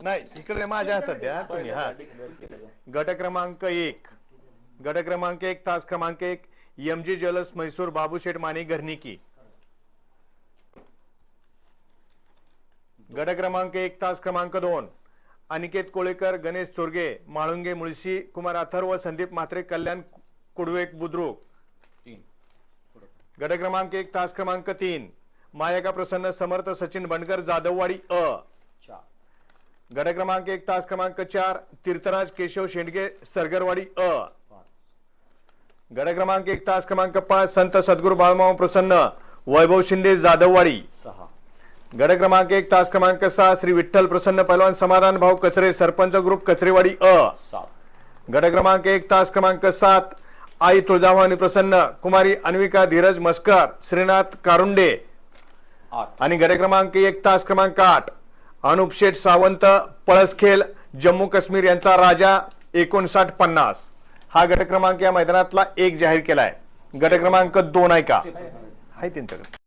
नाही इकडे माझ्या हातात द्या तुम्ही हा. गट क्रमांक एक. गट क्रमांक एक तास क्रमांक एक M G jewellers Mysore Babusheth Mane घरनिकी गट क्रमांक एक तास क्रमांक दोन. अनिकेत कोळेकर गणेश चोरगे माळुंगे मुळशी कुमार अथर्व संदीप म्हात्रे कल्याण कुडवे बुद्रुक. गट क्रमांक एक तास क्रमांक तीन. मायका प्रसन्न समर्थ सचिन बनकर जाधववाडी अ. गट क्रमांक एक तास क्रमांक चार तीर्थराज केशव शेंडगे सरगरवाडी अ. गट क्रमांक एक तास क्रमांक पाच संत सद्गुरू बाळमाव प्रसन्न वैभव शिंदे जाधववाडी. सहा. गट क्रमांक एक तास क्रमांक सहा श्री विठ्ठल प्रसन्न पहलवान समाधान भाऊ कचरे सरपंच ग्रुप कचरेवाडी अ. गट क्रमांक एक तास क्रमांक सात आई तुळजाभवानी प्रसन्न कुमारी अन्विका धीरज मस्कर श्रीनाथ कारुंडे. आणि गट क्रमांक एक तास क्रमांक आठ अनुप शेठ सावंत पळसखेल जम्मू काश्मीर यांचा राजा एकोणसाठ पन्नास हा गट क्रमांक या मैदानातला एक जाहीर केला गट क्रमांक दोन आहे का? आहे त्यांच्याकडे.